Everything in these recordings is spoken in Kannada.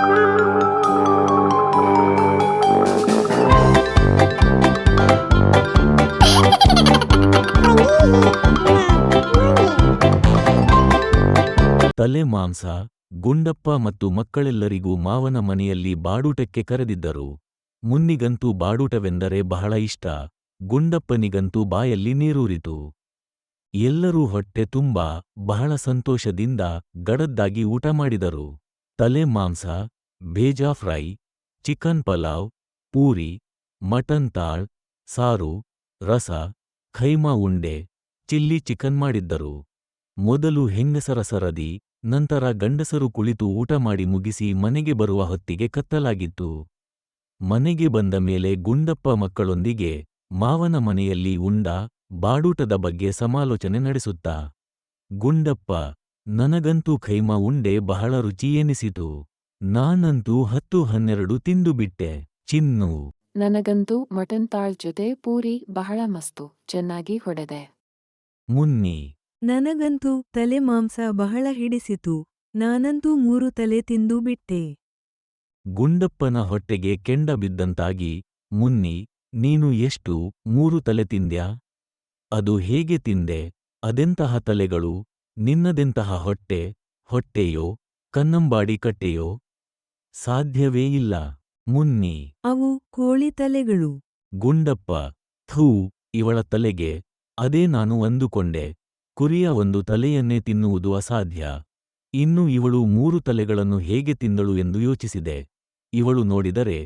ತಲೆ ಮಾಂಸ, ಗುಂಡಪ್ಪ ಮತ್ತು ಮಕ್ಕಳೆಲ್ಲರಿಗೂ ಮಾವನ ಮನೆಯಲ್ಲಿ ಬಾಡೂಟಕ್ಕೆ ಕರೆದಿದ್ದರು. ಮುನ್ನಿಗಂತೂ ಬಾಡೂಟವೆಂದರೆ ಬಹಳ ಇಷ್ಟ, ಗುಂಡಪ್ಪನಿಗಂತೂ ಬಾಯಲ್ಲಿ ನೀರೂರಿತು. ಎಲ್ಲರೂ ಹೊಟ್ಟೆ ತುಂಬಾ, ಬಹಳ ಸಂತೋಷದಿಂದ ಗಡದ್ದಾಗಿ ಊಟ ಮಾಡಿದರು. ತಲೆ ಮಾಂಸ bheja fry, chicken pulao, puri, mutton ತಾಳ್, ಸಾರು, ರಸ, ಖೈಮಾ ಉಂಡೆ, ಚಿಲ್ಲಿ ಚಿಕನ್ ಮಾಡಿದ್ದರು. ಮೊದಲು ಹೆಂಗಸರ ಸರದಿ ನಂತರ ಗಂಡಸರು ಕುಳಿತು ಊಟ ಮಾಡಿ ಮುಗಿಸಿ ಮನೆಗೆ ಬರುವ ಹೊತ್ತಿಗೆ ಕತ್ತಲಾಗಿತ್ತು. ಮನೆಗೆ ಬಂದ ಮೇಲೆ ಗುಂಡಪ್ಪ ಮಕ್ಕಳೊಂದಿಗೆ ಮಾವನ ಮನೆಯಲ್ಲಿ ಉಂಡ, ಬಾಡೂಟದ ಬಗ್ಗೆ ಸಮಾಲೋಚನೆ ನಡೆಸುತ್ತಾ. ಗುಂಡಪ್ಪ ನನಗಂತೂ ಖೈಮಾ ಉಂಡೆ ಬಹಳ ರುಚಿಯೆನಿಸಿತು ನಾನಂತೂ ಹತ್ತು ಹನ್ನೆರಡು ತಿಂದುಬಿಟ್ಟೆ ಚಿನ್ನು. ನನಗಂತೂ ಮಟನ್ ತಾಳ್ ಜೊತೆ ಪೂರಿ ಬಹಳ ಮಸ್ತು ಚೆನ್ನಾಗಿ ಹೊಡೆದೆ. ಮುನ್ನಿ. ನನಗಂತೂ ತಲೆ ಮಾಂಸ ಬಹಳ ಹಿಡಿಸಿತು. ನಾನಂತೂ ಮೂರು ತಲೆ ತಿಂದು ಬಿಟ್ಟೆ. ಗುಂಡಪ್ಪನ ಹೊಟ್ಟೆಗೆ ಕೆಂಡ ಬಿದ್ದಂತಾಗಿ ಮುನ್ನಿ ನೀನು ಎಷ್ಟು ಮೂರು ತಲೆ ತಿಂದ್ಯಾ? ಅದು ಹೇಗೆ ತಿಂದೆ? ಅದೆಂತಹ ತಲೆಗಳು? ನಿನ್ನದೆಂತಹ ಹೊಟ್ಟೆ ಹೊಟ್ಟೆಯೋ ಕನ್ನಂಬಾಡಿ ಕಟ್ಟೆಯೋ ಸಾಧ್ಯವೇ ಇಲ್ಲ. ಮುನ್ನಿ. ಅವು ಕೋಳಿ ತಲೆಗಳು. ಗುಂಡಪ್ಪ ಥೂ ಇವಳ ತಲೆಗೆ ಅದೇ ನಾನು ಅಂದುಕೊಂಡೆ. ಕುರಿಯ ಒಂದು ತಲೆಯನ್ನೇ ತಿನ್ನುವುದು ಅಸಾಧ್ಯ. ಇನ್ನು ಇವಳು ಮೂರು ತಲೆಗಳನ್ನು ಹೇಗೆ ತಿಂದಳು ಎಂದು ಯೋಚಿಸಿದೆ. ಇವಳು ನೋಡಿದರೆ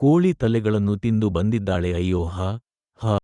ಕೋಳಿ ತಲೆಗಳನ್ನು ತಿಂದು ಬಂದಿದ್ದಾಳೆ ಅಯ್ಯೋ ಹ ಹ.